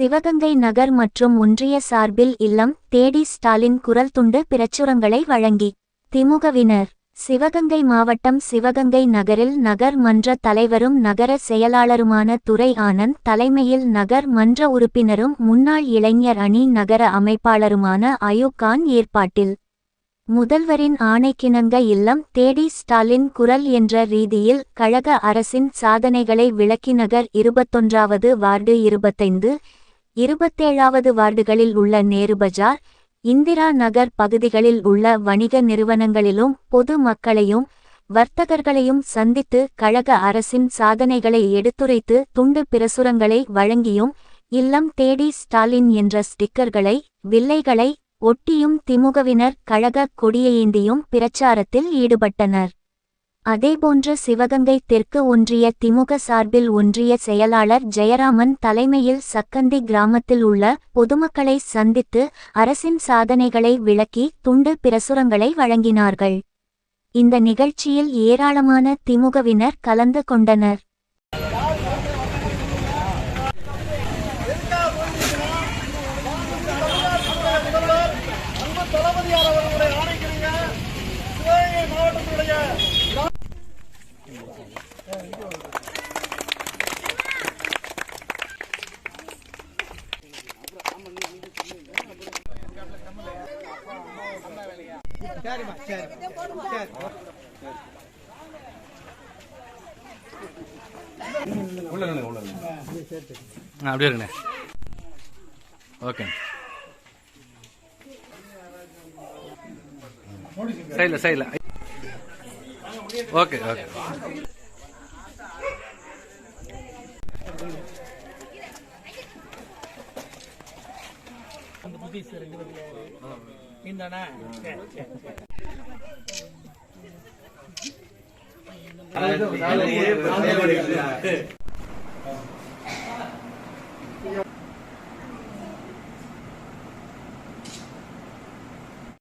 சிவகங்கை நகர் மற்றும் ஒன்றிய சார்பில் இல்லம் தேடி ஸ்டாலின் குரல் துண்டு பிரச்சுரங்களை வழங்கி திமுகவினர் சிவகங்கை மாவட்டம் சிவகங்கை நகரில் நகர் மன்ற தலைவரும் நகர செயலாளருமான துரை ஆனந்த் தலைமையில் நகர் மன்ற உறுப்பினரும் முன்னாள் இளைஞர் அணி நகர அமைப்பாளருமான அயூப் கான் ஏற்பாட்டில். முதல்வரின் ஆணைக்கிணங்க இல்லம் தேடி ஸ்டாலின் குரல் என்ற ரீதியில் கழக அரசின் சாதனைகளை விளக்கி நகர் இருபத்தொன்றாவது வார்டு இருபத்தைந்து இருபத்தேழாவது வார்டுகளில் உள்ள நேரு பஜார் இந்திரா நகர் பகுதிகளில் உள்ள வணிக நிறுவனங்களிலும் பொது மக்களையும் வர்த்தகர்களையும் சந்தித்து கழக அரசின் சாதனைகளை எடுத்துரைத்து துண்டு பிரசுரங்களை வழங்கியும் இல்லம் தேடி ஸ்டாலின் என்ற ஸ்டிக்கர்களை வில்லைகளை ஒட்டியும் திமுகவினர் கழக கொடியேந்தியும் பிரச்சாரத்தில் ஈடுபட்டனர். அதேபோன்று சிவகங்கை தெற்கு ஒன்றிய திமுக சார்பில் ஒன்றிய செயலாளர் ஜெயராமன் தலைமையில் சக்கந்தி கிராமத்தில் உள்ள பொதுமக்களை சந்தித்து அரசின் சாதனைகளை விளக்கி துண்டு பிரசுரங்களை வழங்கினார்கள். இந்த நிகழ்ச்சியில் ஏராளமான திமுகவினர் கலந்து கொண்டனர். ஆ அப்படியே இருங்கண்ணே ஓகே சைடில் சைடில். ஓகே ஓகே இந்த